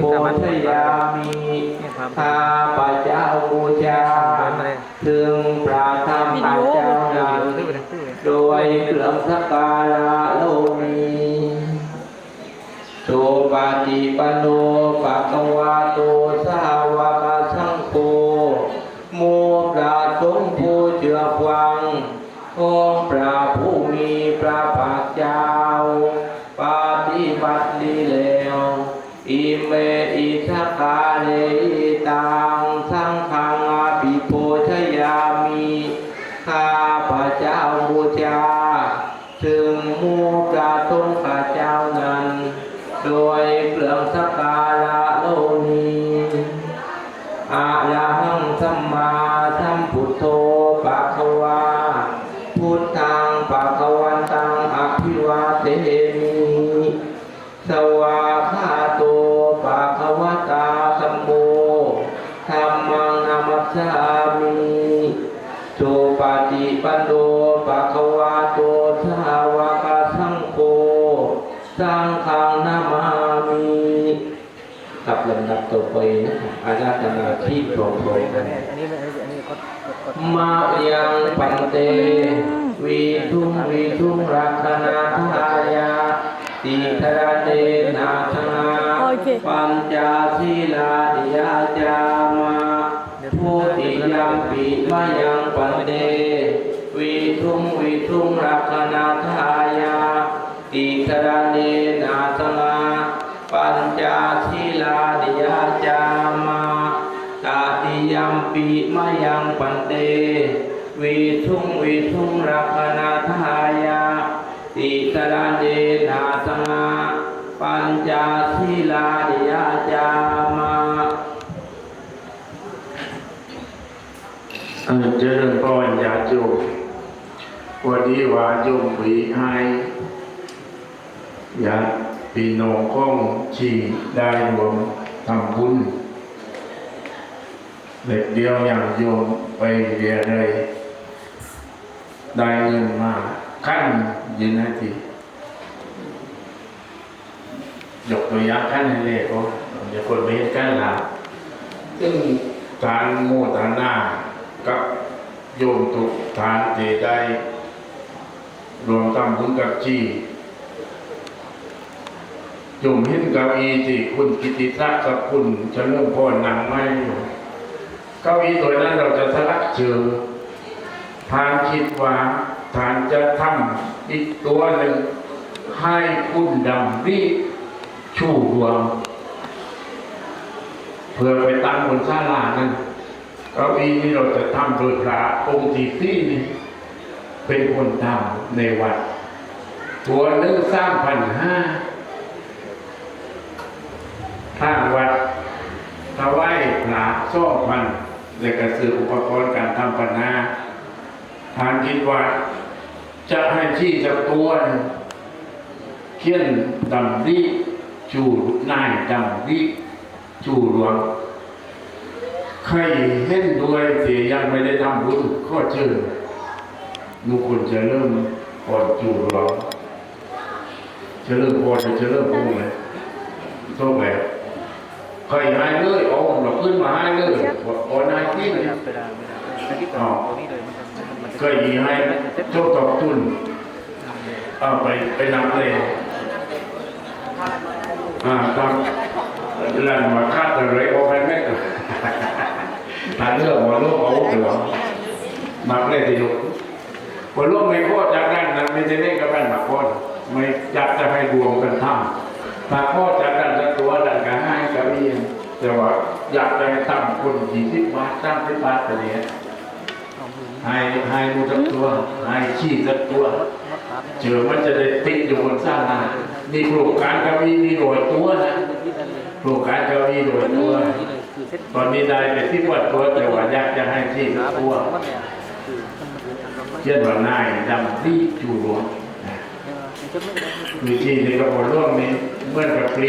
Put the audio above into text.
โพธยามีข้าพระเจ้าบูชาถึงพระธรรมพระเจ้านั้นโดยเครื่องสักการะโลมีโสปาติปโนปะกวาโตสาวกสังโฆโมพระสงฆ์ผู้เชื่อฟังองค์พระผู้มีพระภาคเจ้าปฏิบัติดีแล้ว อิเมอิทกาเลตังสังฆังอภิโพชยามิข้าพระเจ้าบูชาถึงมูกระทงข้าเจ้านั้น โดยเครื่องสักการะโลนีอะระหังสัมมาสัมพุทโธปะคะวาพุทธังปะคะวันตังอภิวาเทมิสวาคาโตปะคะวะตาสัมโมธัมมั งนามัสสามิสุปฏิปันโนปะคะวะโตสาวกสังโฆสังฆังนามามิกับลำดับต่อไปนะครับอาจารย์นาที่โปรโปรยกันอันนี้อันนี้ก็ก็มายังปันเตวีทุงวีทุงรักนาทายาติธระเตนาธนาโอเคปัญจศีลาดิยาจามาผู้ติ ยัมปิมายังปันเตวีทุงวีทุงรักนาทายาติธระเตนาธนาปัญจศีลาดิยาจามาตาติยัมปิมายังปันเตวิทุงวิทุงรักนาทายาติตระเดนาสมาปัญจศีลาดิยาจามา เจริญพรญาติโยมวันนี้ว่าโยมวีให้ญาติพี่น้องของที่ได้รวมทำบุญเด็กเดียวอย่างโยมไปเรียนเลยได้เงินมาขั้นยินให้ทียกตัวอย่างขั้นให้เลยก็อย่าคนไปเห็นขั้นละซึ่งการโมทา โยมทุกทานที่ได้รวมทำบุญกับจีโยมเห็นเก้าอี้ที่คุณกิติศักดิ์กับคุณเฉลิมพรนั่งไม่อยู่เก้าอี้ตัวนั้นเราจะสลักเจอทานคิดว่าทานจะทำอีกตัวหนึ่งให้คุณดำรีชูดวงเพื่อไปตั้งบนศาลานั้น ก้าอี้นี้เราจะทำโดยพระองค์ที่ที่นี่เป็นคนทำในวัด ตัวหนึงสร้างพันห้าทางวัดถวายพระสองพันและก็ซื้ออุปกรณ์การทำปัญหาทานคิดว่าจะให้ที่จะตัวเขียนดำดีจูนายดำดีจูหลวง ใครเห็นด้วยที่ยังไม่ได้ทำบุญก็เชิญนุคุณจะเริ่มก่อนจูหลวงจะเริ่มก่อนจะเริ่มพุ่งเลยโชคแล้วใครหายเลยเอาเราขึ้นมาให้เลยโอนายที่ไม่นี่ได้ไม่ได้ไม่ได้แต่ที่ตัวตัวนี้เลยเคยให้โชคตอกทุนเอาไปไปนำเลยอ่าครับแลันมาคาดอะไรโอ้ไป ม่ก็ถ้าเลือกมาลูกเอาเถอะมาเลยทีลูกพอลูกไม่โคตรจากนั้นนะไม่ได้เล่นกับแม่มาโคตรไม่อยากจะให้รวมกันทำถ้าโคตรจากนั้นจะตัวดันกันให้กับเอียนแต่ว่าอยากจะให้ทำคนยี่สิบบาทสามสิบบาทแต่เนี้ยให้ให้มูสักตัวให้ขี้สักตัวเจอมันจะได้ติดอยู่บนสร้างนานี่โครงการกวีมีโดยตัวนะได้ที่ได้เลยโครงการกวีโดยตัวคือเซ็ตตอนนี้ได้ไปที่วัดตัวแต่ว่าอยากจะให้ที่สัขากเป็นตัวมันเนี่ยคือมันเป็นทางลำเช่นว่านายดำที่จูหลวงมันจะไม่ได้มีที่ในกระบวนร่วมนี้เหมื่อนกับพริก